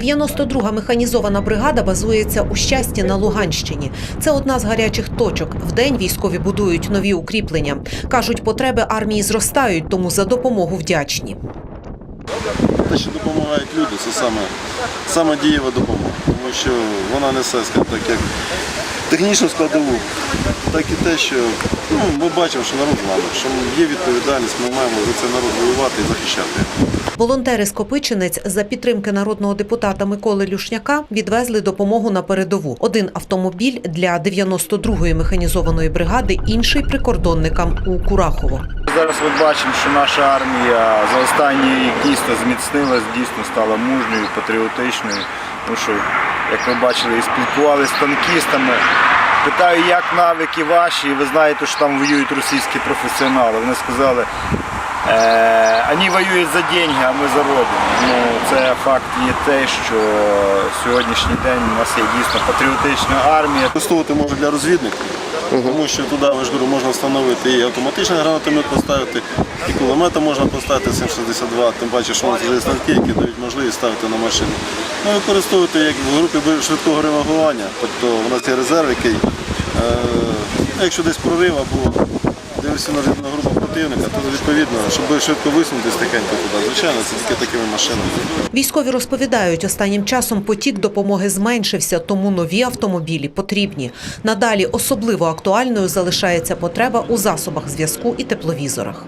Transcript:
92-га механізована бригада базується у щасті на Луганщині. Це одна з гарячих точок. Вдень військові будують нові укріплення. кажуть, потреби армії зростають, тому за допомогу вдячні. Те, що допомагають люди, це саме, саме дієва допомога. Тому що вона несе, скажімо так, як технічну складову, так і те, що ну, ми бачимо, що народ нами, що є відповідальність, ми маємо за цей народ воювати і захищати. Волонтери з Копичинець за підтримки народного депутата Миколи Люшняка відвезли допомогу на передову. Один автомобіль для 92-ї механізованої бригади, інший прикордонникам у Курахово. Зараз ми бачимо, що наша армія за останній рік дійсно зміцнилась, дійсно стала мужньою, патріотичною. Тому що, як ви бачили, і спілкувалися з танкістами. Питаю, як навики ваші, і ви знаєте, що там воюють російські професіонали. Вони сказали, е, вони воюють за деньги, а ми за. Ну, це факт є те, що сьогоднішній день у нас є дійсно патріотична армія. Використовувати можна для розвідників, тому що туди ж говорю, можна встановити і автоматичний гранатомет поставити, і кулемета можна поставити 7,62, тим паче, що нас є станки, які дають можливість ставити на машину. Ну, використовувати як в групі швидкого реагування, тобто у нас є резерв, який, е, ну, якщо десь прорив або диверсійно розвідна група противника, то відповідно, щоб швидко висунути стихенько туди, звичайно, це тільки такими машинами. Військові розповідають, останнім часом потік допомоги зменшився, тому нові автомобілі потрібні. Надалі особливо актуальною залишається потреба у засобах зв'язку і тепловізорах.